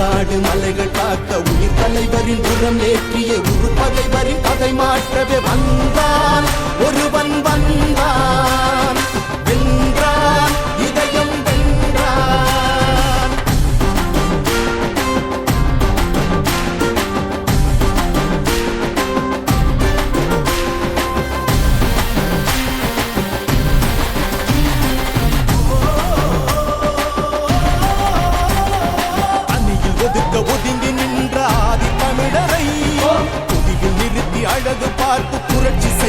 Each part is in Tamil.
காடு மலைகள் காக்க உயிர் தலைவரின் புறம் ஏற்றிய உரு பகைவரின் பகை மாற்றவே வந்தான். ஒருவன் வந்தான்.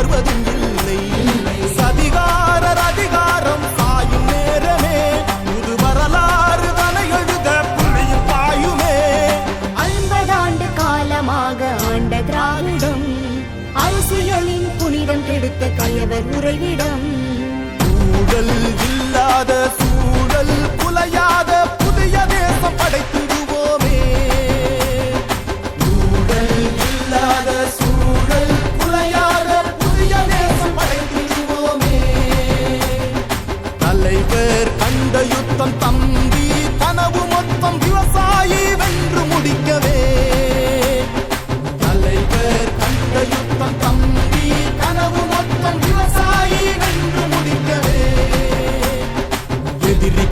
what we're doing.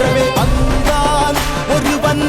மாற்றவே வந்தான் ஒருவன்